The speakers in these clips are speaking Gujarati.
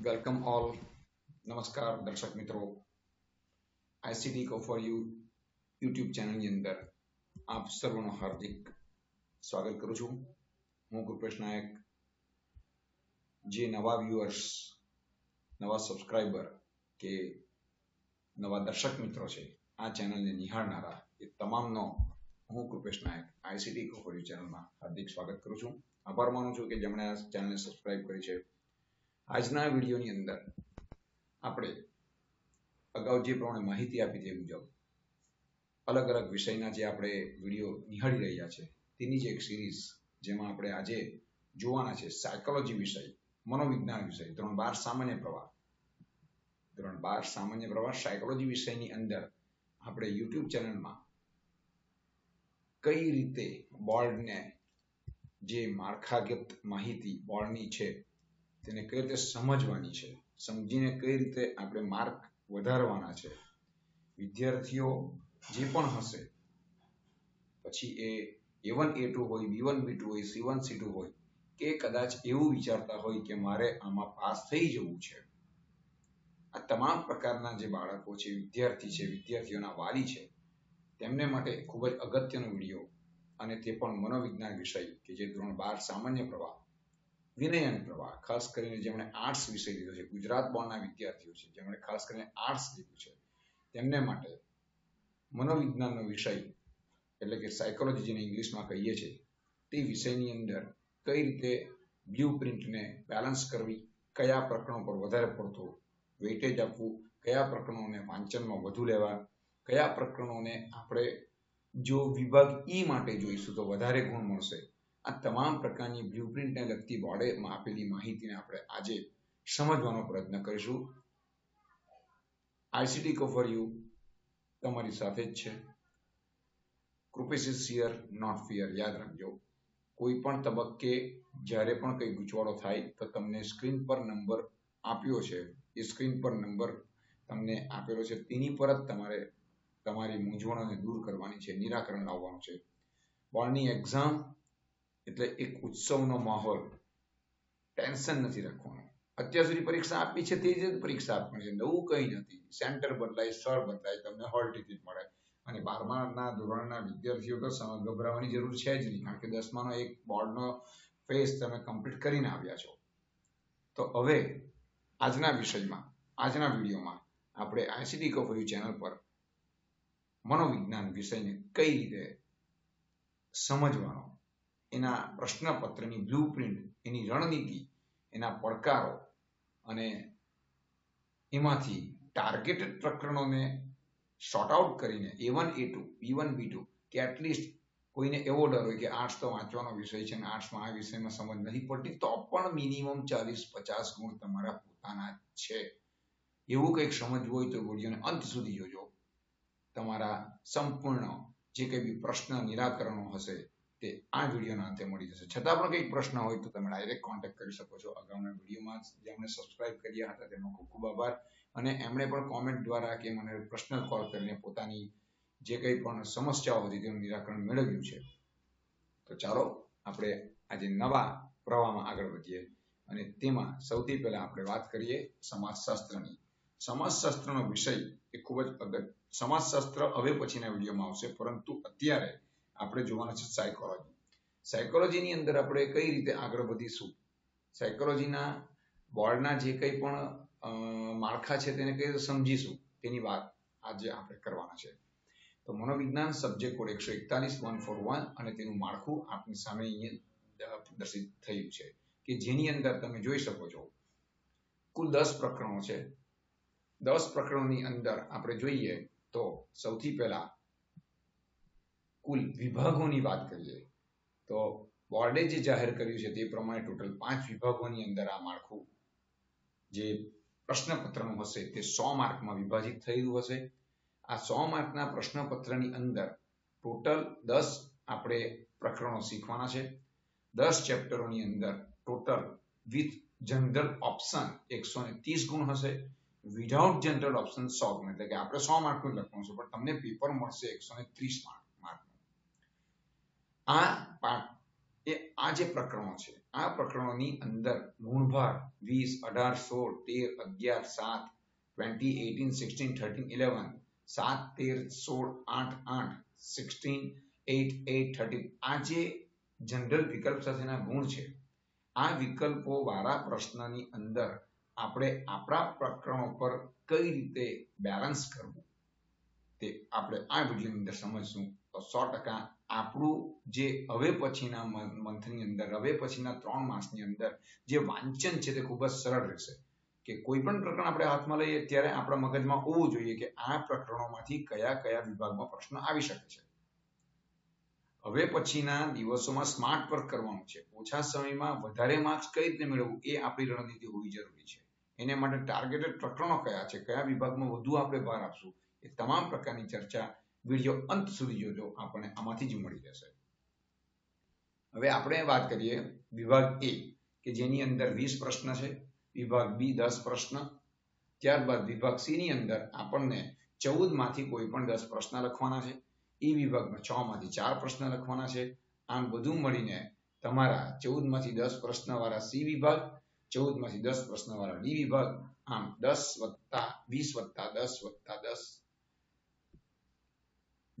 વેલકમ ઓલ નમસ્કાર દર્શક મિત્રો આઈસીટી કો ફોર યુ યુટ્યુબ ચેનલની અંદર આપ સર્વનો હાર્દિક સ્વાગત કરું છું હું કૃપેશ નાયક જે નવા વ્યુઅર્સ નવા સબસ્ક્રાઈબર કે નવા દર્શક મિત્રો છે આ ચેનલને નિહાળનારા એ તમામનો હું Krupesh Nayak ICT co for you ચેનલમાં હાર્દિક સ્વાગત કરું છું આભાર માનું છું કે જેમણે આ ચેનલને સબસ્ક્રાઈબ કરી છે આજના વિડીયોની અંદર આપણે અગાઉ જે પ્રમાણે માહિતી આપી તે મુજબ અલગ અલગ વિષયના જે આપણે વીડિયો નિહાળી રહ્યા છે, તેની જ એક સિરીઝ જેમાં આપણે આજે જોવાના છે સાયકોલોજી વિષય, મનોવિજ્ઞાન વિષય, ધોરણ બાર સામાન્ય પ્રવાહ. ધોરણ બાર સામાન્ય પ્રવાહ સાયકોલોજી વિષયની અંદર આપણે યુટ્યુબ ચેનલમાં કઈ રીતે બોર્ડને જે માળખાગત માહિતી, બોર્ડની છે તેને કઈ રીતે સમજવાની છે? સમજીને કઈ રીતે આપણે માર્ક વધારવાના છે? વિદ્યાર્થીઓ જે પણ હશે, પછી એ એ વન એ ટુ હોય બી વન બી ટુ હોય સી વન સી ટુ હોય, કે કદાચ એવું વિચારતા હોય કે મારે આમાં પાસ થઈ જવું છે. આ તમામ પ્રકારના જે બાળકો છે, વિદ્યાર્થી છે, વિદ્યાર્થીઓના વાલી છે, તેમને માટે ખૂબ જ અગત્યનો વીડિયો અને તે પણ મનોવિજ્ઞાન વિષય કે જે ધોરણ બાર સામાન્ય પ્રવાહ વિનય અને પ્રવાહ, ખાસ કરીને જેમણે આર્ટ્સ વિષય લીધો છે, ગુજરાત બોર્ડના વિદ્યાર્થીઓ છે, જેમણે ખાસ કરીને આર્ટ્સ લીધું છે, તેમને માટે મનોવિજ્ઞાનનો વિષય, એટલે કે સાયકોલોજી જેને ઇંગ્લિશમાં કહીએ છીએ તે વિષયની અંદર કઈ રીતે બ્લુ પ્રિન્ટને બેલેન્સ કરવી, કયા પ્રકરણો પર વધારે પડતો વેઇટેજ આપવું, કયા પ્રકરણોને વાંચનમાં વધુ લેવા, કયા પ્રકરણોને આપણે જો વિભાગ ઈ માટે જોઈશું તો વધારે ગુણ મળશે. આ તમામ પ્રકારની બ્લુપ્રિન્ટને લગતી બોર્ડેમાં આપેલી માહિતીને આપણે આજે સમજવાનો પ્રયત્ન કરીશું. આઈસીટી કો ફોર યુ તમારી સાથે જ છે. કૃપેશ સિયર નોટ ફિયર યાદ રાખજો. કોઈ પણ તબક્કે જ્યારે પણ કંઈ ગૂંચવાડો થાય તો તમને સ્ક્રીન પર નંબર આપ્યો છે. એ સ્ક્રીન પર નંબર તમને આપેલો છે. તેની પર જ તમારે તમારી મૂંઝવણોને દૂર કરવાની છે, નિરાકરણ લાવવાનું છે. બોર્ડની એક્ઝામ એટલે એક ઉત્સવનો માહોલ. ટેન્શન નથી રાખવાનું. અત્યાર સુધી પરીક્ષા આપી છે તે જ પરીક્ષા આપવાની છે. નવું કંઈ નથી. સેન્ટર બદલાય, સ્થળ બદલાય, તમને હોલ ટિકિટ મળે. અને બારમાના ધોરણના વિદ્યાર્થીઓ તો ગભરાવાની જરૂર છે જ નહીં. કારણ કે દસમાનો એક બોર્ડનો ફેઝ તમે કમ્પ્લીટ કરીને આવ્યા છો. તો હવે આજના વિષયમાં, આજના વિડીયોમાં આપણે આઈસીડી કફરી ચેનલ પર મનોવિજ્ઞાન વિષયને કઈ રીતે સમજવાનો એના પ્રશ્નપત્રની બ્લુપ્રિન્ટ એની રણનીતિ, એના પડકારો અને એમાંથી ટાર્ગેટેડ પ્રકરણોને શોર્ટ આઉટ કરીને A one A two B one B two કે એટલીસ્ટ કોઈને એવો ડર હોય કે આર્ટ્સ તો વાંચવાનો વિષય છે અને આર્ટ્સમાં આ વિષયમાં સમજ નથી પડતી, તો પણ મિનિમમ ચાલીસ, પચાસ ગુણ તમારા પોતાના છે. એવું કંઈક સમજવું હોય તો વિડીયોને અંત સુધી જોજો. તમારા સંપૂર્ણ જે કંઈ બી પ્રશ્ન, નિરાકરણો હશે તે આ વિડીયોના અંતે મળી જશે. છતાં પણ કંઈક પ્રશ્ન હોય તો તમે ડાયરેક્ટ કોન્ટેક્ટ કરી શકો છો. અગાઉના વિડીયોમાં જેમણે સબસ્ક્રાઇબ કર્યા હતા તેમનો ખૂબ ખૂબ આભાર. અને એમણે પણ કોમેન્ટ દ્વારા કે મને પર્સનલ કોલ કરીને પોતાની જે કંઈ પણ સમસ્યાઓ હતી તેનું નિરાકરણ મેળવ્યું છે. તો ચાલો આપણે આજે નવા પ્રવાહમાં આગળ વધીએ. અને તેમાં સૌથી પહેલા આપણે વાત કરીએ સમાજશાસ્ત્રની. સમાજશાસ્ત્રનો વિષય એ ખૂબ જ અગત્ય સમાજશાસ્ત્ર હવે પછીના વિડીયોમાં આવશે, પરંતુ અત્યારે આપણે જોવાના છે સાયકોલોજી સાયકોલોજીની અંદર આપણે કઈ રીતે આગળ વધીશું? સાયકોલોજીના બોર્ડના જે કંઈ પણ માળખા છે તેને કઈ રીતે સમજીશું? તેની વાત આજે આપણે કરવાના છે. તો મનોવિજ્ઞાન સબ્જેક્ટ કોડ એકસો એકતાલીસ, વન ફોર વન અને તેનું માળખું આપની સામે પ્રદર્શિત થયું છે કે જેની અંદર તમે જોઈ શકો છો. કુલ દસ પ્રકરણો છે. દસ પ્રકરણોની અંદર આપણે જોઈએ તો સૌથી પહેલા કુલ વિભાગોની વાત કરીએ, તો બોર્ડે જે જાહેર કર્યું છે તે પ્રમાણે ટોટલ પાંચ વિભાગોની અંદર આ માળખું જે પ્રશ્નપત્રનું હશે તે સો માર્કમાં વિભાજિત થયેલું હશે. આ સો માર્કના પ્રશ્નપત્રની અંદર ટોટલ દસ આપણે પ્રકરણો શીખવાના છે. દસ ચેપ્ટરોની અંદર ટોટલ વિથ જનરલ ઓપ્શન એકસો ને ત્રીસ ગુણ હશે. વિધાઉટ જનરલ ઓપ્શન સો ગુણ, એટલે કે આપણે સો માર્કનું લખવાનું છે, પણ તમને પેપર મળશે એકસો ને ત્રીસ માર્ક. આ પાઠ એ આ જે પ્રકરણો છે, આ પ્રકરણોની અંદર ગુણભાર વીસ, અઢાર, સોળ, તેર, અગિયાર, સાત twenty eighteen sixteen thirteen eleven સાત, તેર, સોળ, આઠ આઠ સિક્સટીન એટ એટ થર્ટીન આ જે જનરલ વિકલ્પ સાથેના ગુણ છે, આ વિકલ્પો વાળા પ્રશ્નની અંદર આપણે આપણા પ્રકરણો પર કઈ રીતે બેલેન્સ કરવું, તે આપણે આ વિડીયોની અંદર સમજશું. તો સો ટકા આપણું જે હવે પછીના મંથની અંદર, હવે પછીના ત્રણ માસની અંદર જે વાંચન છે તે ખૂબ જ સરળ રહેશે. કે કોઈ પણ પ્રકરણ આપણે હાથમાં લઈએ ત્યારે આપણા મગજમાં હોવું જોઈએ કે આ પ્રકરણોમાંથી કયા કયા વિભાગમાં પ્રશ્ન આવી શકે છે. હવે પછીના દિવસોમાં સ્માર્ટ વર્ક કરવાનું છે. ઓછા સમયમાં વધારે માર્ક્સ કઈ રીતે મેળવવું એ આપણી રણનીતિ હોવી જરૂરી છે. એને માટે ટાર્ગેટેડ પ્રકરણો કયા છે? કયા વિભાગમાં વધુ આપણે ભાર આપશું? એ તમામ પ્રકારની ચર્ચા વીડિયો અંત સુધી જોજો, આપણને આમાંથી જ મળી જશે. હવે આપણે વાત કરીએ વિભાગ એ, કે જેની અંદર વીસ પ્રશ્ન છે, વિભાગ બી દસ પ્રશ્ન, ત્યારબાદ વિભાગ સી ની અંદર આપણને ચૌદમાંથી કોઈ પણ દસ પ્રશ્ન લખવાના છે, ઈ વિભાગમાં છ માંથી ચાર પ્રશ્ન લખવાના છે, આમ બધું મળીને તમારા ચૌદમાંથી દસ પ્રશ્ન વાળા સી વિભાગ ચૌદમાંથી દસ પ્રશ્ન વાળા ડી વિભાગ, આમ દસ વત્તા વીસ વત્તા દસ વત્તા દસ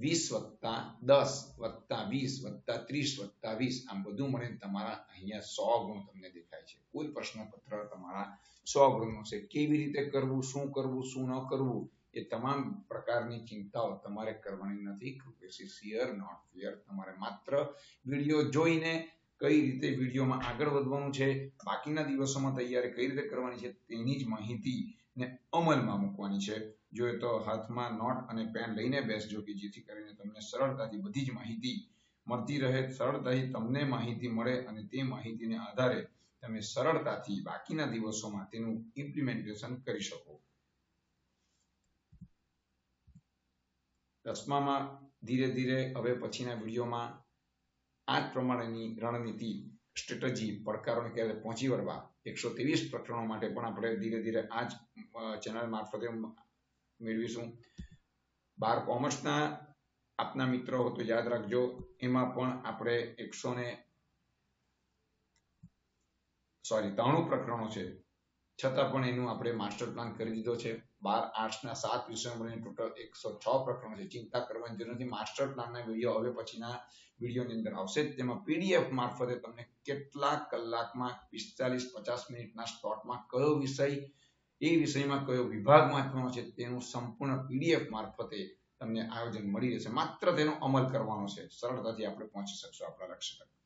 વીસ વત્તા દસ વત્તા વીસ વત્તા ત્રીસ વત્તા વીસ. આમ બધું મળે તમારા અહીંયા સો ગુણ તમને દેખાય છે. કોઈ પ્રશ્નપત્ર તમારા સો ગુણનો છે. કેવી રીતે કરવું, શું કરવું, શું ન કરવું, એ તમામ પ્રકારની ચિંતાઓ તમારે કરવાની નથી. કૃપેશી નોટ ફિયર. તમારે માત્ર વીડિયો જોઈને કઈ રીતે વિડીયોમાં આગળ વધવાનું છે, બાકીના દિવસોમાં તૈયારી કઈ રીતે કરવાની છે, તેની જ માહિતી ને અમલમાં મૂકવાની છે. જોઈએ તો હાથમાં નોટ અને પેન લઈને બેસજો કે જેથી કરીને તમને સરળતાથી બધી જ માહિતી મળતી રહે, સરળતાથી તમને માહિતી મળે અને તે માહિતીને આધારે તમે સરળતાથી બાકીના દિવસોમાં તેનું ઇમ્પ્લિમેન્ટેશન કરી શકો. દસમામાં ધીરે ધીરે હવે પછીના વિડીયોમાં આ જ પ્રમાણેની રણનીતિ સ્ટ્રેટજી પડકારોને ક્યારે પહોંચી વળવા, એકસો ત્રેવીસ પ્રકરણો માટે પણ આપણે ધીરે ધીરે આ જ ચેનલ મારફતે મેળવીશું. બાર કોમર્સના આપના મિત્રો હો તો યાદ રાખજો. એમાં પણ આપણે એકસો ને સોરી, ત્રણું પ્રકરણો છે. છતાં પણ એનું આપણે માસ્ટર પ્લાન કરી દીધો છે. બાર આર્ટ્સના સાત વિષયો ટોટલ એકસો છ પ્રકરણો છે. ચિંતા કરવાની જરૂર નથી. માસ્ટર પ્લાનના વીડિયો હવે પછીના વિડીયોની અંદર આવશે. તેમાં પીડીએફ મારફતે તમને કેટલા કલાકમાં પિસ્તાલીસ પચાસ મિનિટના સ્લોટમાં કયો વિષય એ વિષયમાં કયો વિભાગ વાંચવાનો છે તેનું સંપૂર્ણ પીડીએફ મારફતે તમને આયોજન મળી રહેશે. માત્ર તેનો અમલ કરવાનો છે. સરળતાથી આપણે પહોંચી શકશું આપણા લક્ષ્ય તરફ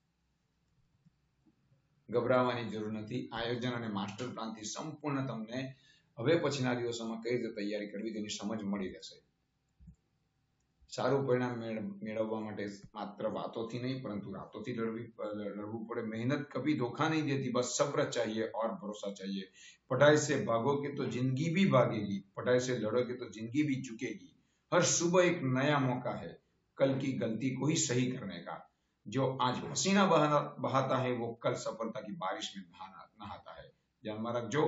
ગભરાવાની જરૂર નથી. આયોજન અને માસ્ટર પ્લાનથી સંપૂર્ણ તમને હવે પછીના દિવસોમાં કઈ રીતે તૈયારી કરવી તેની સમજ મળી રહેશે. સારું પરિણામ મેળવવા માટે માત્ર વાતોથી નહીં પરંતુ રાતોથી લડવી લડવું પડે મહેનત કભી ધોખા નહીં દેતી બસ સબ્ર चाहिए और भरोसा चाहिए पढ़ाई से भागोगे तो जिंदगी भी भागेगी पढ़ाई से लड़ोगे तो जिंदगी भी झुकेगी हर सुबह एक नया मौका है कल की गलती को ही सही करने का जो आज पसीना बहाता है वो कल सफलता की बारिश में नहाता है ध्यान रखजो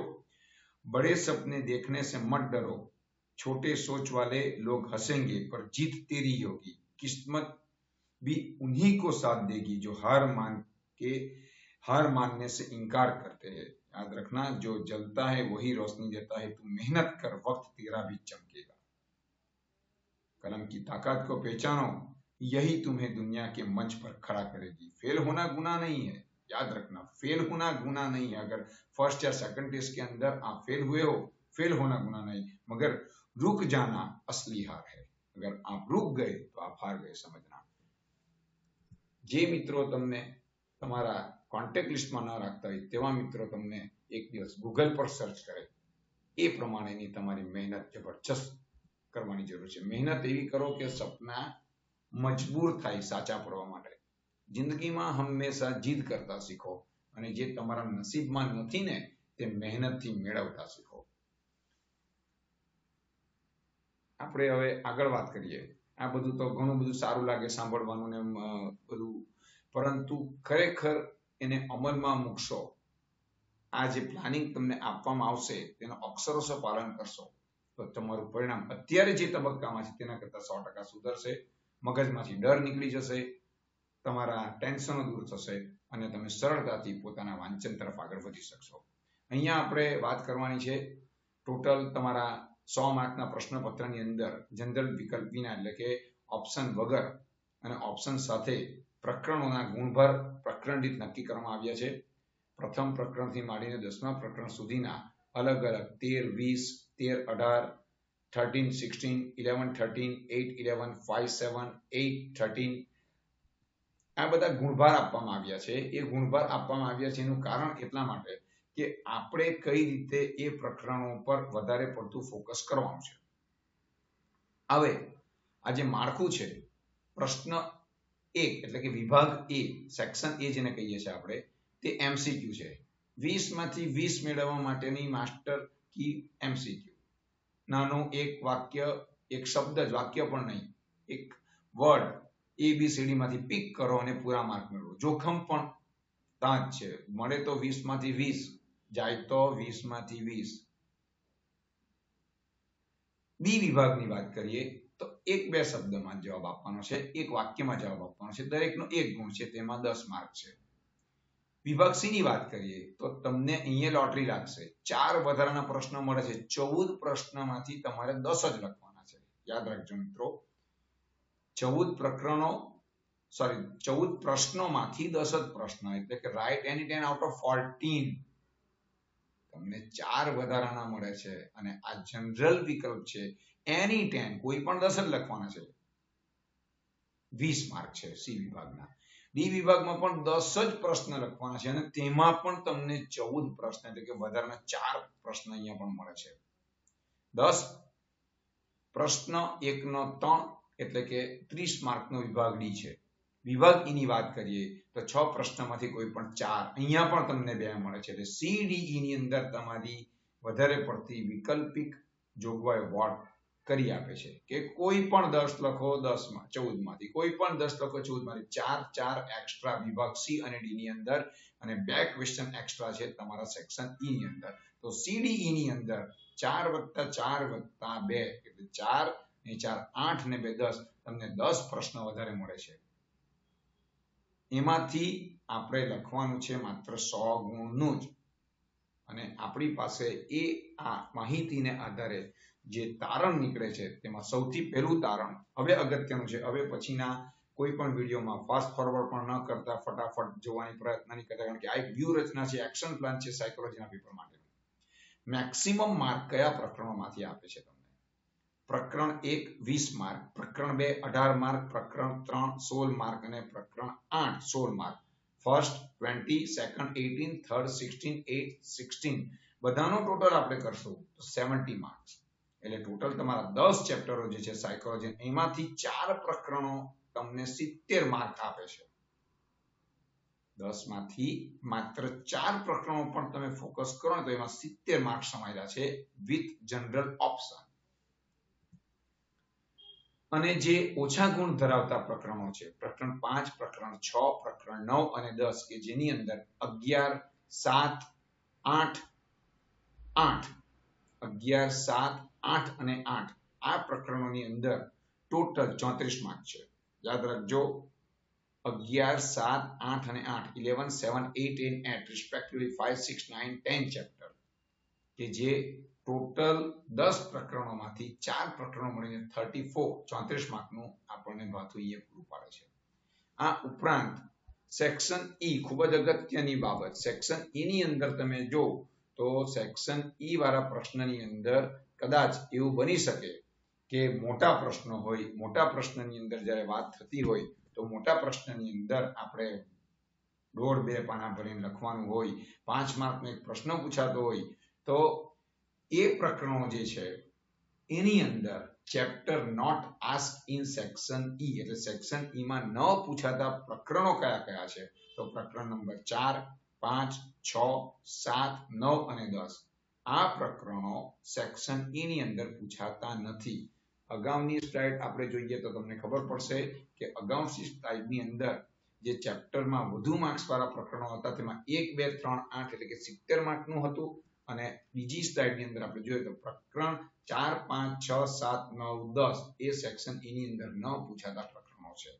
बड़े सपने देखने से मत डरो छोटे सोच वाले लोग हंसेंगे, पर जीत तेरी होगी। किस्मत भी उन्हीं को साथ देगी जो हार मान के, हार मानने से इनकार करते हैं। याद रखना, जो जलता है वही रोशनी देता है। तू मेहनत कर, वक्त तेरा भी चमकेगा। कलम की ताकत को पहचानो, यही तुम्हें दुनिया के मंच पर खड़ा करेगी। फेल होना गुना नहीं है। याद रखना, फेल होना गुना नहीं है। अगर फ़र्स्ट या सेकंड टेस्ट के अंदर आप फेल हुए हो, फेल होना गुना नहीं। मगर रुक जाना असली हार है अगर आप रुक गए तो आप हार गए समझना જે મિત્રો તમને તમારા કોન્ટેક્ટ લિસ્ટમાં ન રાખતા હોય તેવા મિત્રો તમને એક દિવસ ગૂગલ પર સર્ચ કરે એ પ્રમાણેની તમારી મહેનત જબરજસ્ત કરવાની જરૂર છે મહેનત એવી કરો કે સપના મજબૂર થાય સાચા પડવા માટે જિંદગીમાં હંમેશા જીદ કરતા શીખો અને જે તમારા નસીબમાં નથી ને તે મહેનતથી મેળવતા શીખો આપણે હવે આગળ વાત કરીએ. આ બધું તો ઘણું બધું સારું લાગે સાંભળવાનું ને બધું. પરંતુ ખરેખર એને અમલમાં મૂકશો, આ જે પ્લાનિંગ તમને આપવામાં આવશે, તેનો અક્ષરશો પાલન કરશો, તો તમારું પરિણામ અત્યારે જે તબક્કામાં છે તેના કરતા સો ટકા સુધરશે, મગજમાંથી ડર નીકળી જશે, તમારા ટેન્શનો દૂર થશે અને તમે સરળતાથી પોતાના વાંચન તરફ આગળ વધી શકશો. અહીંયા આપણે વાત કરવાની છે, ટોટલ તમારા સો માર્કના પ્રશ્નપત્રની અંદર જનરલ વિકલ્પ વિના એટલે કે ઓપ્શન વગર અને ઓપ્શન સાથે પ્રકરણોના ગુણભર પ્રકરણ નક્કી કરવામાં આવ્યા છે. પ્રથમ પ્રકરણથી માંડીને દસમા પ્રકરણ સુધીના અલગ અલગ તેર, વીસ, તેર, અઢાર thirteen sixteen eleven thirteen eight eleven five seven eight thirteen આ બધા ગુણભાર આપવામાં આવ્યા છે. એ ગુણભાર આપવામાં આવ્યા છે એનું કારણ એટલા માટે કે આપણે કઈ રીતે એ પ્રકરણો પર વધારે પડતું ફોકસ કરવાનું છે. હવે, આ જે માળખું છે, પ્રશ્ન એક, એટલે કે વિભાગ એ સેક્શન એ જેને કહીએ છીએ આપણે, તે એમસીક્યુ છે. વીસમાંથી વીસ મેળવવા માટેની માસ્ટર કી એમસીક્યુ નાનું એક વાક્ય, એક શબ્દ જ, વાક્ય પણ નહીં, એક વર્ડ એબીસીડી માંથી પિક કરો અને પૂરા માર્ક મેળવો. જોખમ પણ ત્યાં છે. મળે તો વીસમાંથી વીસ જાય તો વીસમાંથી વીસ. બી વિભાગની વાત કરીએ તો એક બે શબ્દમાં જવાબ આપવાનો છે, એક વાક્યમાં જવાબ આપવાનો છે, દરેકનો એક ગુણ છે, તેમાં દસ માર્ક છે. વિભાગ સી ની વાત કરીએ તો તમને અહીંયા લોટરી લાગશે. ચાર વધારાના પ્રશ્નો મળે છે, ચૌદ પ્રશ્નમાંથી તમારે દસ જ લખવાના છે. યાદ રાખજો મિત્રો. ચૌદ પ્રકરણો સોરી ચૌદ પ્રશ્નોમાંથી દસ જ પ્રશ્ન, એટલે કે write any ten out of fourteen તમને ચાર વધારાના મળે છે અને આ જનરલ વિકલ્પ છે એની ટેન કોઈ પણ દસ જ લખવાના છે. વીસ માર્ક છે સી વિભાગના. ડી વિભાગમાં પણ દસ જ પ્રશ્ન લખવાના છે અને તેમાં પણ તમને ચૌદ પ્રશ્ન, એટલે કે વધારાના ચાર પ્રશ્ન અહીંયા પણ મળે છે. દસ પ્રશ્ન એકનો ત્રણ, એટલે કે ત્રીસ માર્કનો વિભાગ ડી છે. વિભાગ ઈ ની વાત કરીએ, તો છ પ્રશ્નમાંથી કોઈ પણ ચાર અહીંયા પણ તમને બે મળે છે. એટલે સી ડી ઈ ની અંદર તમારી વધારે પડતી વિકલ્પિક જોગવાઈ વોટ કરી આપે છે કે કોઈ પણ દસ લખો દસમાં ચૌદમાંથી કોઈ પણ દસ લખો ચૌદમાંથી ચાર ચાર એક્સ્ટ્રા વિભાગ સી અને ડી ની અંદર અને બે ક્વેશ્ચન એક્સ્ટ્રા છે તમારા સેક્શન ઈ ની અંદર. તો સીડીઈ ની અંદર ચાર વત્તા ચાર વત્તા બે, એટલે ચાર ને ચાર આઠ ને બે દસ, તમને દસ પ્રશ્ન વધારે મળે છે. એમાંથી આપણે લખવાનું છે માત્ર સો ગુણનું જ. અને આપણી પાસે એ આ માહિતીને આધારે જે તારણ નીકળે છે, તેમાં સૌથી પહેલું તારણ હવે અગત્યનું છે. હવે પછીના કોઈ પણ વિડીયોમાં ફાસ્ટ ફોરવર્ડ પણ ન કરતા ફટાફટ જોવાની પ્રયત્ન નહીં કરતા, કારણ કે આ એક વ્યૂહરચના છે એક્શન પ્લાન છે સાયકોલોજીના પેપર માટે મેક્સિમમ માર્ક કયા પ્રકરણોમાંથી આપે છે તમને? પ્રકરણ એક, વીસ માર્ક, પ્રકરણ બે, અઢાર માર્ક, પ્રકરણ ત્રણ, સોળ માર્ક અને પ્રકરણ આઠ, સોળ mark. First twenty second eighteen third sixteen eight sixteen બધાનો ટોટલ આપણે કરશું તો સેવન્ટી માર્ક્સ એટલે ટોટલ તમારા દસ ચેપ્ટરો જે છે સાયકોલોજી એમાંથી ચાર પ્રકરણો તમને સિત્તેર માર્ક આપે છે. દસમાંથી માત્ર ચાર પ્રકરણો પણ તમે ફોકસ કરો ને તો એમાં સિત્તેર માર્ક સમાયેલા છે વિથ જનરલ ઓપ્શન અને જે ઓછા ગુણ ધરાવતા પ્રકરણો છે, પ્રકરણ પાંચ, પ્રકરણ છ, પ્રકરણ નવ અને દસ, કે જેની અંદર અગિયાર, સાત, આઠ આઠ, અગિયાર, સાત, આઠ અને આઠ, આ પ્રકરણોની અંદર ટોટલ ચોત્રીસ માર્ક છે. યાદ રાખજો, અગિયાર, સાત, આઠ અને આઠ eleven seven eight and eight respectively five six nine ten chapter કે જે ટોટલ દસ પ્રકરણોમાંથી ચાર પ્રકરણો મળીને થર્ટી ફોર ચોત્રીસ માર્કનું આપણને ભાથુઈએ પૂરું પાડે છે. આ ઉપરાંત સેક્શન ઈ ખૂબ જ અગત્યની બાબત. સેક્શન ઈ ની અંદર તમે જો, તો સેક્શન ઈ વાળા પ્રશ્નની અંદર કદાચ એવું બની શકે કે મોટા પ્રશ્નો હોય, મોટા પ્રશ્નની અંદર જ્યારે વાત થતી હોય, તો મોટા પ્રશ્નની અંદર આપણે દોઢ બે પાના ભરીને લખવાનું હોય, પાંચ માર્કનો એક પ્રશ્ન પૂછાતો હોય, તો એ પ્રકરણો જે છે, એની અંદર chapter not ask in section E એટલે સેક્શન ઈ માં ન પૂછાતા પ્રકરણો કયા કયા છે, તો પ્રકરણ નંબર ચાર, પાંચ, છ, સાત, નવ અને દસ. આ પ્રકરણો સેક્શન ઈ ની અંદર પૂછાતા નથી. અગાઉની સ્લાઇડ આપણે જોઈએ તો તમને ખબર પડશે કે અગાઉની સ્લાઇડની અંદર જે ચેપ્ટરમાં વધુ માર્ક્સ વાળા પ્રકરણો હતા, તેમાં એક, બે, ત્રણ, આઠ એટલે કે સિત્તેર માર્કનું હતું. અને બીજી સ્લાઇડની અંદર આપણે જોઈએ તો પ્રકરણ ચાર, પાંચ, છ, સાત, નવ, દસ એ સેક્શન એની અંદર ન પૂછાતા પ્રકરણો છે.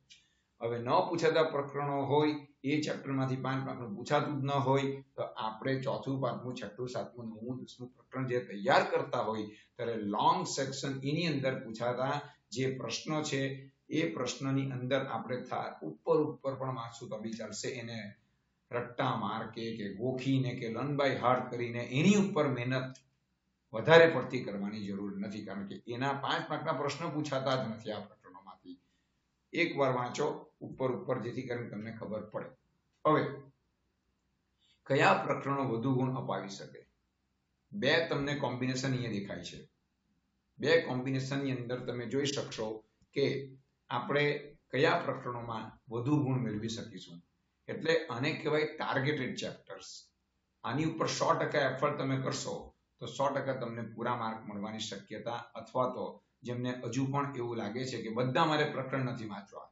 હવે ન પૂછાતા પ્રકરણો હોય, એ ચેપ્ટરમાંથી પાંચ પાંચનું પૂછાતું જ ન હોય, તો આપણે ચોથું પાંચમું છઠ્ઠું, સાતમું, નવમું, દસમું પ્રકરણ જે તૈયાર કરતા હોય, ત્યારે લોંગ સેક્શન એની અંદર પૂછાતા જે પ્રશ્નો છે, એ પ્રશ્નની અંદર આપણે ઉપર ઉપર પણ વાંચશું તો બી ચાલશે. એને રટ્ટા માર્કે કે ગોખીને કે લર્ન બાય હાર્ટ કરીને એની ઉપર મહેનત વધારે પડતી કરવાની જરૂર નથી. કારણ કે એના પાંચ માર્કના પ્રશ્ન પૂછાતા જ નથી આ પ્રકરણોમાંથી. એકવાર વાંચો, ઉપર ઉપર, જેથી કરીને તમને ખબર પડે. હવે, કયા પ્રકરણો વધુ ગુણ અપાવી શકે? બે તમને કોમ્બિનેશન અહીંયા દેખાય છે. બે કોમ્બિનેશનની અંદર તમે જોઈ શકશો કે આપણે કયા પ્રકરણોમાં વધુ ગુણ મેળવી શકીશું? એટલે આને કહેવાય ટાર્ગેટેડ ચેપ્ટર્સ આની ઉપર સો ટકા એફર્ટ તમે કરશો, તો સો ટકા તમને પૂરા માર્ક મળવાની શક્યતા અથવા તો જેમને હજુ પણ એવું લાગે છે કે બધા મારે પ્રકરણ નથી વાંચવા.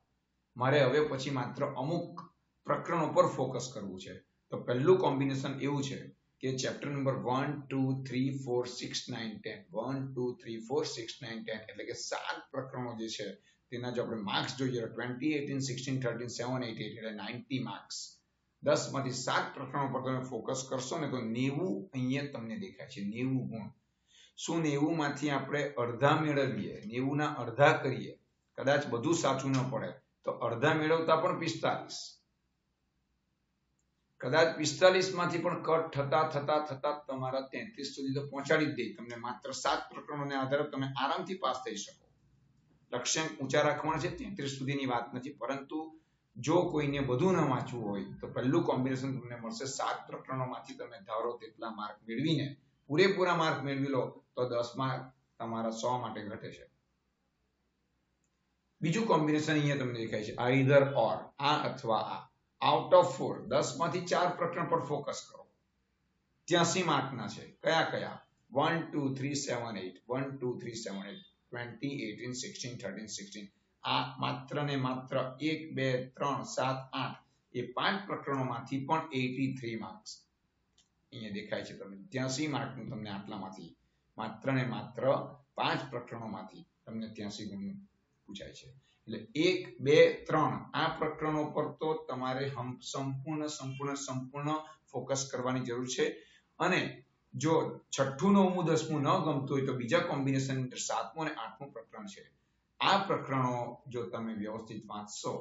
મારે હવે પછી માત્ર અમુક પ્રકરણો પર ફોકસ કરવું છે. તો પહેલું કોમ્બિનેશન એવું છે કે chapter number one two three four six nine ten one two three four six nine ten એટલે કે સાત પ્રકરણો જે છે તેના જો આપણે માર્ક્સ જોઈએ. Twenty eighteen sixteen thirteen seven eight એટલે નાઇન્ટી માર્ક્સ દસમાંથી સાત પ્રકરણો પર તમે ફોકસ કરશો ને તો નેવું અહીંયા તમને દેખાય છે. નેવું ગુણ. શું નેવુંમાંથી આપણે અડધા મેળવીએ? નેવુંના અડધા કરીએ. કદાચ બધું સાચું ન પડે. તો અડધા મેળવતા પણ પિસ્તાલીસ. કદાચ પિસ્તાલીસમાંથી પણ કટ થતા થતા થતા તમારા તેત્રીસ સુધી તો પહોંચાડી જ દે. તમને માત્ર સાત પ્રકરણોને આધારે તમે આરામથી પાસ થઈ શકો. લક્ષ્યાંક ઊંચા રાખવાના છે, તેત્રીસ સુધીની વાત નથી. પરંતુ જો કોઈને બધું ન વાંચવું હોય, તો પહેલું કોમ્બિનેશન તમને મળશે સાત પ્રકરણોમાંથી તમે ધારો તેટલા માર્ક મેળવીને, પૂરેપૂરા માર્ક મેળવી લો, તો દસ માર્ક તમારા સો માટે ઘટે છે. બીજું કોમ્બિનેશન અહીંયા તમને દેખાય છે આઈધર ઓર આ અથવા આ. આઉટ ઓફ ફોર દસમાંથી ચાર પ્રકરણ પર ફોકસ કરો. ત્યાસી માર્કના છે. કયા કયા? One two three seven eight one two three seven eight twenty eighteen sixteen thirteen sixteen આ માત્ર ને માત્ર એક, બે, ત્રણ, સાત, આઠ, એ પાંચ પ્રકરણોમાંથી પણ એટી થ્રી માર્ક્સ અહીંયા દેખાય છે તમને ત્યાંસી માર્કનું તમને આટલામાંથી, માત્ર ને માત્ર પાંચ પ્રકરણોમાંથી તમને ત્યાંસી ગુણ પૂછાય છે. એટલે એક, બે, ત્રણ, આ પ્રકરણો પર તો તમારે સંપૂર્ણ સંપૂર્ણ સંપૂર્ણ ફોકસ કરવાની જરૂર છે. અને જો છઠ્ઠું, નવમું, દસમું ન ગમતું હોય તો બીજા કોમ્બિનેશન અંદર સાતમું અને આઠમું પ્રકરણ છે. આ પ્રકરણો જો તમે વ્યવસ્થિત વાંચશો,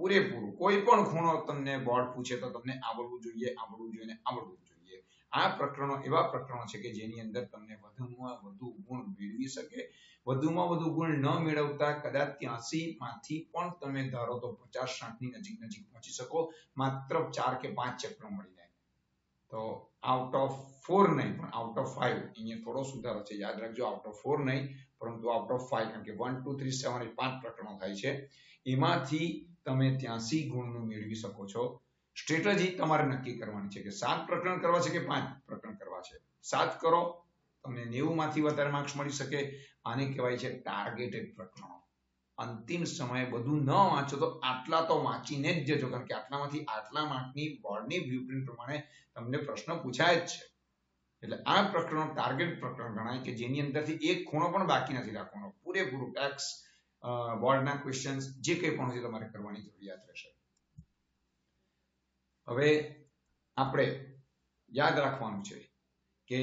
પૂરેપૂરું, કોઈ પણ ખૂણો તમને બોર્ડ પૂછે તો તમને આવડવું જોઈએ આવડવું જોઈએ આવડવું જોઈએ. આ પ્રકરણો એવા પ્રકરણો છે કે જેની અંદર તમને વધુમાં વધુ ગુણ મેળવી શકે. વધુમાં વધુ ગુણ ન મેળવતા કદાચ ત્યાંસી માંથી પણ તમે ધારો તો પચાસ સાઠની નજીક નજીક પહોંચી શકો. માત્ર ચાર કે પાંચ ચેપ્ટર મળીને તો આઉટ ઓફ ફોર નહીં, પણ આઉટ ઓફ ફાઈવ અહીંયા થોડો સુધારો છે. યાદ રાખજો આઉટ ઓફ ફોર નહીં, પરંતુ આઉટ ઓફ ફાઈવ કારણ કે વન ટુ થ્રી સેવન એ પાંચ પ્રકરણો થાય છે. એમાંથી તમે ત્યાંસી ગુણનું મેળવી શકો છો. સ્ટ્રેટેજી તમારે નક્કી કરવાની છે કે સાત પ્રકરણ કરવા છે કે પાંચ પ્રકરણ કરવા છે? સાત કરો, તમને નેવું માંથી વધારે માર્ક્સ મળી શકે. આને કહેવાય છે ટાર્ગેટેડ પ્રકરણો. અંતિમ સમયે બધું ન વાંચો તો આટલા તો વાંચીને જ જજો. કારણ કે આટલામાંથી આટલા માર્કની બોર્ડની બ્લુપ્રિન્ટ પ્રમાણે તમને પ્રશ્ન પૂછાય જ છે. એટલે આ પ્રકરણો ટાર્ગેટ પ્રકરણ ગણાય કે જેની અંદરથી એક ખૂણો પણ બાકી નથી રાખવાનો. પૂરેપૂરું ટેક્સ બોર્ડના ક્વેશ્ચન્સ જે કંઈ પણ છે તમારે કરવાની જરૂરિયાત રહેશે. હવે આપણે યાદ રાખવાનું છે કે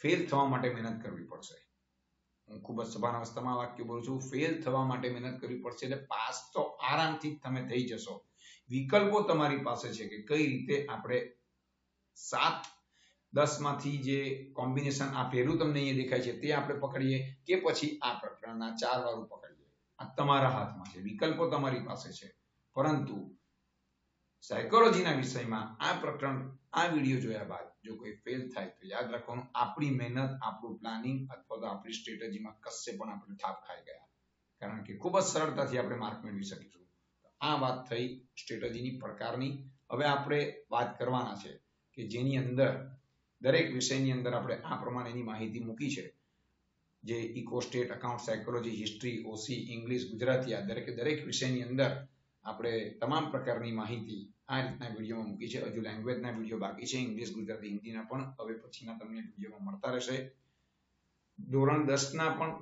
ફેલ થવા માટે મહેનત કરવી પડશે. હું ખૂબ જ સભાન અવસ્થામાં વાક્ય બોલું છું. ફેલ થવા માટે મહેનત કરવી પડશે એટલે પાસ તો આરામથી તમે થઈ જશો. વિકલ્પો તમારી પાસે છે કે કઈ રીતે આપણે સાત દસમાંથી જે કોમ્બિનેશન આ પહેલું તમને અહીંયા દેખાય છે તે આપણે પકડીએ કે પછી આ પ્રકરણના ચાર વાળું પકડીએ. આ તમારા હાથમાં છે. વિકલ્પો તમારી પાસે છે. પરંતુ સાયકોલોજીના વિષયમાં આ પ્રકરણ આ વીડિયો જોયા બાદ જો કોઈ ફેલ થાય તો યાદ રાખવાનું, આપણી મહેનત, આપણું પ્લાનિંગ અથવા તો આપણી સ્ટ્રેટેજીમાં કશે પણ આપણે થાપ ખાઈ ગયા. કારણ કે ખૂબ જ સરળતાથી આપણે માર્ક મેળવી શકીશું. આ વાત થઈ સ્ટ્રેટેજીની પ્રકારની હવે આપણે વાત કરવાના છે કે જેની અંદર, દરેક વિષયની અંદર આપણે આ પ્રમાણેની માહિતી મૂકી છે. જે eco stat account psychology history OC English Gujarati, આ દરેકે દરેક વિષયની અંદર આપણે તમામ પ્રકારની માહિતી આ રીતના વિડીયોમાં મૂકી છે. હજુ લેંગ્વેજના વીડિયો બાકી છે. ઇંગ્લિશ ગુજરાતી, હિન્દીના પણ હવે પછીના તમને વિડીયોમાં મળતા રહેશે. ધોરણ દસના પણ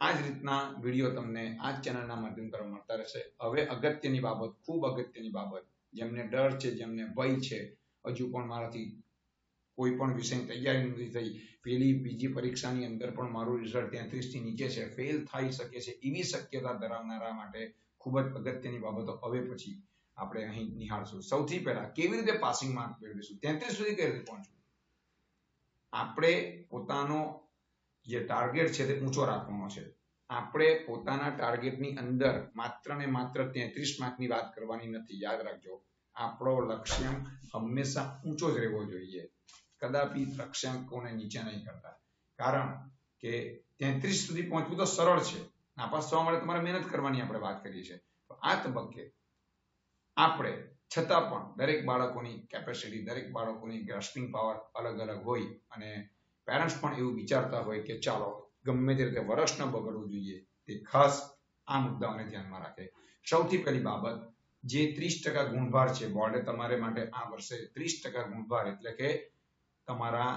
આ જ રીતના વીડિયો તમને આ ચેનલના માધ્યમ દ્વારા મળતા રહેશે. હવે અગત્યની બાબત, ખૂબ અગત્યની બાબત, જેમને ડર છે, જેમને ભય છે, હજુ પણ મારાથી કોઈ પણ વિષયની તૈયારી નથી થઈ. પેલી, બીજી પરીક્ષાની અંદર પણ મારું રિઝલ્ટ તેત્રીસથી નીચે છે. ફેલ થઈ શકે છે એવી શક્યતા ધરાવનારા માટે ખૂબ જ અગત્યની બાબતો હવે પછી આપણે અહીં નિહાળશું. સૌથી પહેલા કેવી રીતે પાસિંગ માર્ક મેળવીશું? તેત્રીસ સુધી કેવી રીતે પહોંચવું? આપણે પોતાનો જે ટાર્ગેટ છે તે ઊંચો રાખવાનો છે. આપણે પોતાના ટાર્ગેટની અંદર માત્ર ને માત્ર તેત્રીસ માર્કની વાત કરવાની નથી. યાદ રાખજો, આપણો લક્ષ્યાંક હંમેશા ઊંચો જ રહેવો જોઈએ. કદાપી લક્ષ્યાંકોને નીચે નહીં કરતા. કારણ કે તેત્રીસ સુધી પહોંચવું તો સરળ છે. નાપાસ થવા માટે તમારે મહેનત કરવાની આપણે વાત કરીએ છીએ. આ તબક્કે આપણે છતાં પણ દરેક બાળકોની કેપેસિટી દરેક બાળકોની ગ્રાસ્પિંગ પાવર અલગ અલગ હોય અને પેરેન્ટ્સ પણ એવું વિચારતા હોય કે ચાલો, ગમે તે રીતે વર્ષ ન બગડવું જોઈએ, તે ખાસ આ મુદ્દાઓને ધ્યાનમાં રાખે. સૌથી પહેલી બાબત, જે ત્રીસ ટકા ગુણભાર છે, બોર્ડે તમારે માટે આ વર્ષે ત્રીસ ટકા ગુણભાર એટલે કે તમારા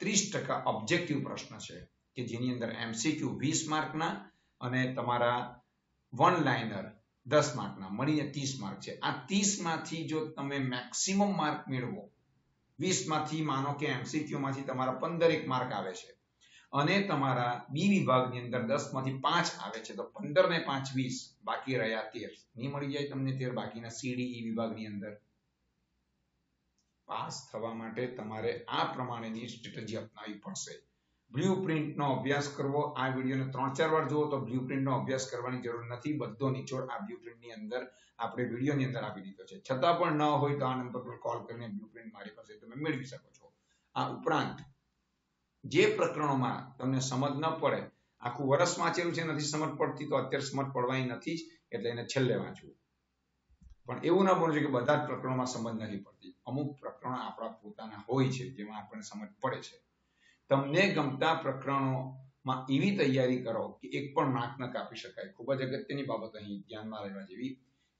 ત્રીસ ટકા ઓબ્જેક્ટિવ પ્રશ્ન છે, કે જેની અંદર એમસીક્યુ વીસ માર્કના અને તમારા વન લાઇનર દસ માર્કના, મળીને ત્રીસ માર્ક છે. આ ત્રીસમાંથી જો તમે મેક્સિમમ માર્ક મેળવો વીસમાંથી માનો કે એમસીક્યુ માંથી તમારા પંદર એક માર્ક આવે છે અને તમારા બી વિભાગની અંદર દસમાંથી પાંચ આવે છે, તો પંદર ને પાંચ વીસ, બાકી રહ્યા તેર. નહીં મળી જાય તમને તેર, બાકીના સીડીઈ વિભાગની અંદર. પાસ થવા માટે તમારે આ પ્રમાણેની સ્ટ્રેટેજી અપનાવવી પડશે. બ્લુ નો અભ્યાસ કરવો, આ વિડીયોને ત્રણ ચાર વાર જુઓ તો બ્લુ નો અભ્યાસ કરવાની જરૂર નથી. બધો નિચોડ આ બ્લુ ની અંદર આપણે વિડીયોની અંદર આપી દીધો છે. છતાં પણ ન હોય તો આ નંબર પર કોલ કરીને બ્લુ મારી પાસે તમે મેળવી શકો છો. આ ઉપરાંત જે પ્રકરણોમાં તમને સમજ ન પડે, આખું વર્ષ વાંચેલું છે, નથી સમજ પડતી, તો અત્યારે સમજ પડવાની નથી, એટલે એને છેલ્લે વાંચવું. પણ એવું ના બનવું કે બધા જ પ્રકરણોમાં સમજ નથી પડતી. અમુક પ્રકરણો આપણા પોતાના હોય છે, જેમાં આપણને સમજ પડે છે. તમને ગમતા પ્રકરણોમાં એવી તૈયારી કરો કે એક પણ માર્ક ન કાપી શકાય. ખૂબ જ અગત્યની બાબત અહીં ધ્યાનમાં રહેવા જેવી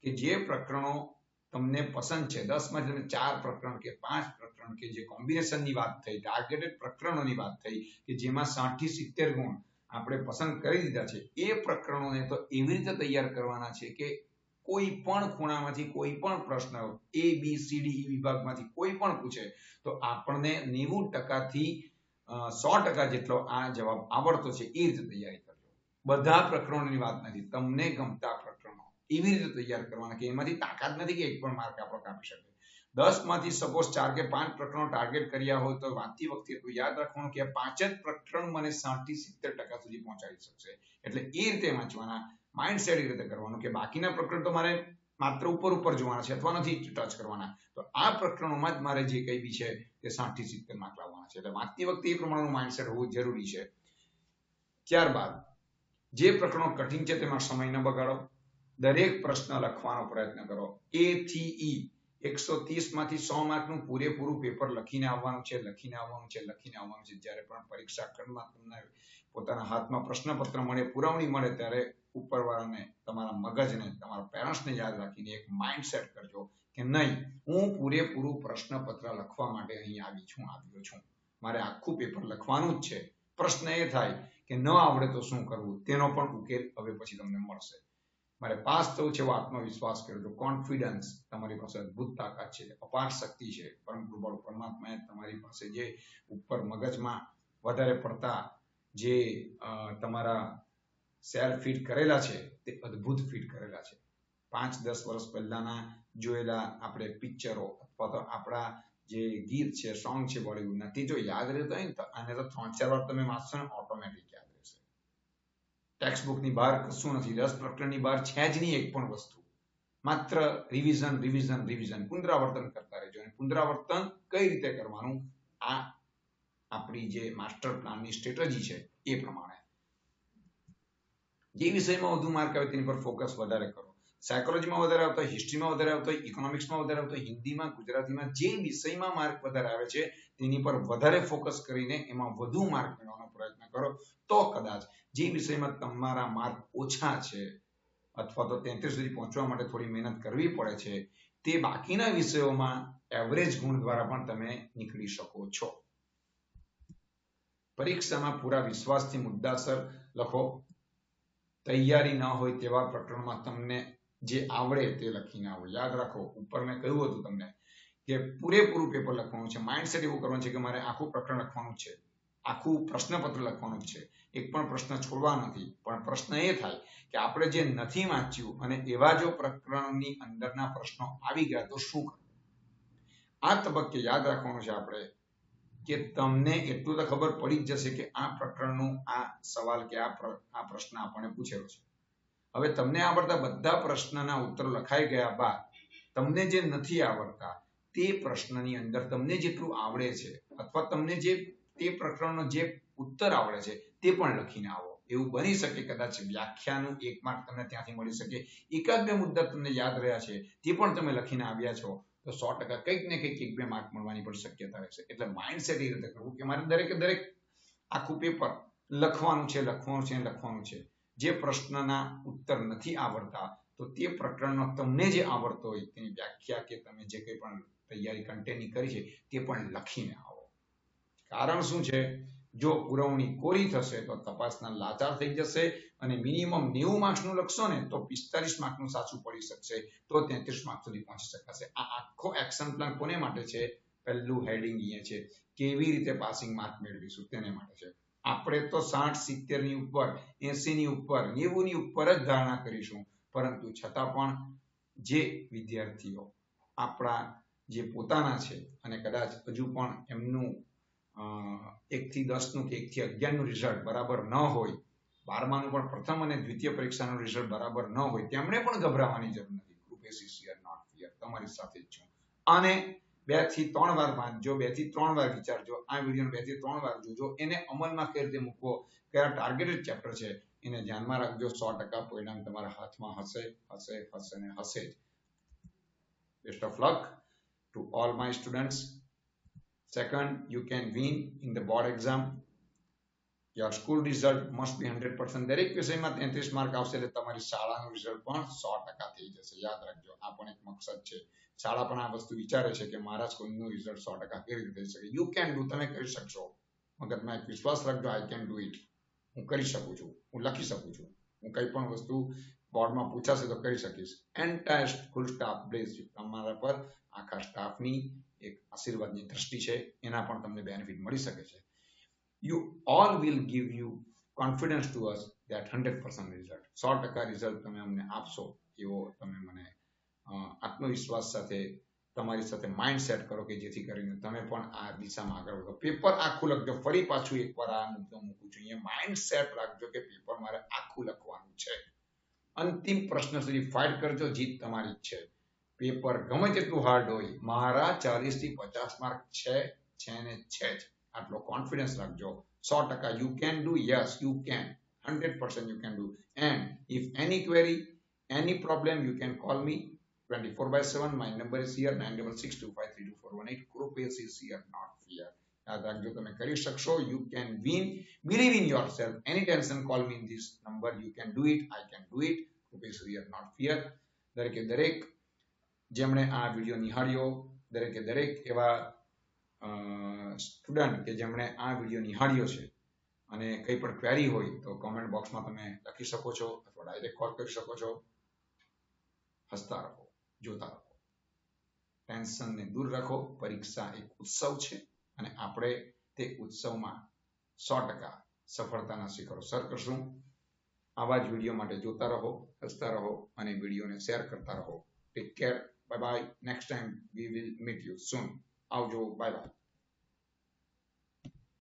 કે જે પ્રકરણો તમને પસંદ છે દસમાં તમે ચાર પ્રકરણ કે પાંચ પ્રકરણ કે જે કોમ્બિનેશનની વાત થઈ ટાર્ગેટેડ પ્રકરણોની વાત થઈ કે જેમાં સાઠથી સિત્તેર ગુણ આપણે પસંદ કરી દીધા છે, એ પ્રકરણોને તો એવી રીતે તૈયાર કરવાના છે કે કોઈ પણ ખૂણામાંથી કોઈ પણ પ્રશ્ન એ બી સી ડી વિભાગમાંથી કોઈ પણ પૂછે તો આપણને નેવું ટકાથી સો ટકા જેટલો આ જવાબ આવડતો છે એ રીતે તૈયારી કરજો. બધા પ્રકરણોની વાત નથી, તમને ગમતા પ્રકરણો એવી રીતે તૈયાર કરવાના કે એમાંથી તાકાત નથી કે એક પણ માર્ક આપણો કાપી શકે. દસમાંથી સપોઝ ચાર કે પાંચ પ્રકરણો ટાર્ગેટ કર્યા હોય તો વાંચતી વખતે એટલું યાદ રાખવાનું કે પાંચ જ પ્રકરણ મને સાઠથી સિત્તેર ટકા સુધી પહોંચાડી શકશે. એટલે એ રીતે વાંચવાના માઇન્ડ સેટ એ રીતે કરવાનું કે બાકીના પ્રકરણ તો મારે માત્ર ઉપર ઉપર જોવાના છે અથવા નથી ટચ કરવાના. તો આ પ્રકરણોમાં જ મારે જે કઈ બી છે તે સાઠથી સિત્તેર માર્ક લાવવાના છે. એટલે વાંચતી વખતે એ પ્રમાણેનું માઇન્ડસેટ હોવું જરૂરી છે. ત્યારબાદ, જે પ્રકરણો કઠિન છે તેમાં સમય ન બગાડો. દરેક પ્રશ્ન લખવાનો પ્રયત્ન કરો. એ થી ઈ એકસો ત્રીસમાંથી સો માર્કનું પૂરેપૂરું પેપર લખીને આવવાનું છે, લખીને આવવાનું છે, લખીને આવવાનું છે. જ્યારે પણ પરીક્ષા ખંડમાં તમને પોતાના હાથમાં પ્રશ્નપત્ર મળે, પુરવણી મળે, ત્યારે ઉપરવાળાને, તમારા મગજને, તમારા પેરેન્ટ્સને યાદ રાખીને એક માઇન્ડ સેટ કરજો. કે નહીં, હું પૂરેપૂરું પ્રશ્નપત્ર લખવા માટે અહીં આવી છું, આવ્યો છું. મારે આખું પેપર લખવાનું જ છે. પ્રશ્ન એ થાય કે ન આવડે તો શું કરવું? તેનો પણ ઉકેલ હવે પછી તમને મળશે. મારે પાસ થવું છે આત્મવિશ્વાસ કરજો કોન્ફિડન્સ તમારી પાસે અદભુત તાકાત છે. અપાર શક્તિ છે. પરમ કૃપાળુ પરમાત્માએ તમારી પાસે જે ઉપર મગજમાં વધારે પડતા જે તમારા સેલ ફિટ કરેલા છે તે અદ્ભુત ફિટ કરેલા છે. પાંચ દસ વર્ષ પહેલાના જોયેલા આપણે પિક્ચરો અથવા તો આપણા જે ગીત છે સોંગ છે બોલિવૂડના, તે જો યાદ રહેતો હોય ને તો આને તો ત્રણ ચાર વાર તમે વાંચશો ને ઓટોમેટિક યાદ રહેશે. ટેક્સ્ટની બહાર કશું નથી, રસ પ્રકરણની બહાર છે જ નહીં એક પણ વસ્તુ. માત્ર રિવિઝન રિવિઝન રિવિઝન પુનરાવર્તન કરતા રહેજો અને પુનરાવર્તન કઈ રીતે કરવાનું? આ આપણી જે માસ્ટર પ્લાનની સ્ટ્રેટજી છે એ પ્રમાણે. જે વિષયમાં વધુ માર્ક આવે તેની પર ફોકસ વધારે કરો. સાયકોલોજીમાં વધારે આવતો હોય હિસ્ટ્રીમાં વધારે આવતો હોય ઇકોનોમિક્સમાં વધારે આવતો હોય હિન્દીમાં, ગુજરાતીમાં જે વિષયમાં માર્ક વધારે આવે છે, તેની પર વધારે ફોકસ કરીને એમાં વધુ માર્ક મેળવવાનો પ્રયત્ન કરો. તો કદાચ જે વિષયમાં તમારા માર્ક ઓછા છે, અથવા તો તેત્રીસ સુધી પહોંચવા માટે થોડી મહેનત કરવી પડે છે, તે બાકીના વિષયોમાં એવરેજ ગુણ દ્વારા પણ તમે નીકળી શકો છો. પરીક્ષામાં પૂરા વિશ્વાસથી મુદ્દાસર લખો. તૈયારી ન હોય તેવા પ્રકરણમાં તમને જે આવડે તે લખીને આવો. યાદ રાખો, ઉપર મેં કહ્યું હતું તમને કે પૂરેપૂરું પેપર લખવાનું છે. માઇન્ડસેટ એવું કરવાનું છે કે મારે આખું પ્રકરણ લખવાનું છે. આખું પ્રશ્નપત્ર લખવાનું છે. એક પણ પ્રશ્ન છોડવા નથી. પણ પ્રશ્ન એ થાય કે આપણે જે નથી વાંચ્યું અને એવા જો પ્રકરણની અંદરના પ્રશ્નો આવી ગયા, તો શું કરવું? આ તબક્કે યાદ રાખવાનું છે આપણે કે તમને એટલું તો ખબર પડી જ જશે કે આ પ્રકરણનું આ સવાલ કે આ પ્રશ્ન આપણને પૂછેલો છે. હવે તમને આવડતા બધા પ્રશ્નના ઉત્તર લખાઈ ગયા બાદ તમને જે નથી આવડતા તે પ્રશ્નની અંદર તમને જેટલું આવડે છે અથવા તમને જે તે પ્રકરણનો જે ઉત્તર આવડે છે તે પણ લખીને આવો. એવું બની શકે કદાચ વ્યાખ્યાનું એક માર્ક તમને ત્યાંથી મળી શકે. એકાદ બે મુદ્દા તમને યાદ રહ્યા છે તે પણ તમે લખીને આવ્યા છો. તો સો ટકા કંઈક ને કંઈક એક બે માર્ક મળવાની પણ શક્યતા રહેશે. એટલે માઇન્ડસેટ એ રીતે કરવું કે મારે દરેકે દરેક આખું પેપર લખવાનું છે લખવાનું છે લખવાનું છે. જે પ્રશ્નના ઉત્તર નથી આવડતા, તો તે પ્રકરણનો તમને જે આવડતો હોય, તેની વ્યાખ્યા કે તમે જે કંઈ પણ તૈયારી કન્ટેનની કરી છે, તે પણ લખીને આવો. કારણ શું છે? જો પુરવણી કોરી થશે, તો તપાસના લાચાર થઈ જશે અને મિનિમમ નેવું માર્ક્સનું લખશો ને, તો પિસ્તાલીસ માર્કનું સાચું પડી શકશે, તો તેત્રીસ માર્ક સુધી પહોંચી શકાશે. આ આખો એક્શન પ્લાન કોને માટે છે? પહેલું હેડિંગ અહીંયા છે. કેવી રીતે પાસિંગ માર્ક મેળવીશું? તેને માટે છે. આપણે તો સાઠ, સિત્તેરની ઉપર, એસી ની ઉપર, નેવું ની ઉપર જ ધારણા કરીશું. પરંતુ છતાં પણ જે વિદ્યાર્થીઓ આપણા જે પોતાના છે અને કદાચ હજુ પણ એમનું એક થી દસનું કે એક થી અગિયારનું રિઝલ્ટ બરાબર ન હોય, બારમાનું પણ પ્રથમ અને દ્વિતીય પરીક્ષાનું રિઝલ્ટ બરાબર ન હોય, તેમણે પણ ગભરાવાની જરૂર નથી. કૃપેશી સિયર નોટ ફિયર તમારી સાથે જ છું. અને બેથી ત્રણ વાર વાંચજો બેથી ત્રણ વાર વિચારજો આ વીડિયો બેથી ત્રણ વાર જોજો. એને અમલમાં કઈ રીતે મૂકવો? કયા ટાર્ગેટેડ ચેપ્ટર છે? એને ધ્યાનમાં રાખજો. સો ટકા પરિણામ તમારા હાથમાં હશે હશે હશે ને હશે જ. Best of luck to all my students Second, you can win in the board exam. Your school result must be 100%. દરેક વિષયમાં તેત્રીસ માર્ક આવશે એટલે તમારી શાળાનું રિઝલ્ટ પણ સો ટકા થઈ જશે. યાદ રાખજો આ પણ એક મકસદ છે. શાળા પણ આ વસ્તુ વિચારે છે કે મારા સ્કૂલનું રિઝલ્ટ સો ટકા કેવી રીતે થઈ શકે. યુ કેન ડુ તમે કરી શકશો. મગજમાં એક વિશ્વાસ રાખજો આઈ કેન ડુ ઇટ હું કરી શકું છું. હું લખી શકું છું. હું કંઈ પણ વસ્તુ બોર્ડમાં પૂછાશે તો કરી શકીશ. એન્ટાયર ફૂલ સ્ટાફ બ્લેઝ તમારા પર આખા સ્ટાફની એક આશીર્વાદની દ્રષ્ટિ છે. એના પણ તમને બેનિફિટ મળી શકે છે. You all will give you confidence to us that hundred percent result સો ટકા રિઝલ્ટ તમે અમને આપશો એવો તમે મને આત્મવિશ્વાસ સાથે તમારી સાથે માઇન્ડ સેટ કરો કે જેથી કરીને તમે પણ આ દિશામાં આગળ વધો. પેપર આખું લખજો. ફરી પાછું એકવાર આ મુદ્દો મૂકું છું. અહીંયા માઇન્ડ સેટ રાખજો કે પેપર મારે આખું લખવાનું છે. અંતિમ પ્રશ્ન સુધી ફાઇટ કરજો. જીત તમારી છે. પેપર ગમે તેટલું હાર્ડ હોય, મારા ચાલીસથી પચાસ માર્ક છે છે ને છે જ. આટલો કોન્ફિડન્સ રાખજો. સો ટકા you can do yes you can hundred percent you can do and if any query any problem you can call me 24 by 7 my number is here 9625322418 Krupesh is here, not fear યાદ રાખજો તમે કરી શકશો you can win believe in yourself any tension call me in this number you can do it I can do it દરેકે દરેક જેમણે આ વીડિયો નિહાળ્યો. દરેકે દરેક એવા સ્ટુડન્ટ કે જેમણે આ વીડિયો નિહાળ્યો છે અને કંઈ પણ ક્વેરી હોય તો કોમેન્ટ બોક્સમાં તમે લખી શકો છો અથવા ડાયરેક્ટ કોલ કરી શકો છો. હસતા રહો. જોતા રહો. ટેન્શનને દૂર રાખો. પરીક્ષા એક ઉત્સવ છે અને આપણે તે ઉત્સવમાં સો ટકા સફળતાના શિખરો સર કરશું. આવા જ વીડિયો માટે જોતા રહો, હસતા રહો અને વિડીયોને શેર કરતા રહો. Take care bye bye next time we will meet you soon. આવજો. Bye bye.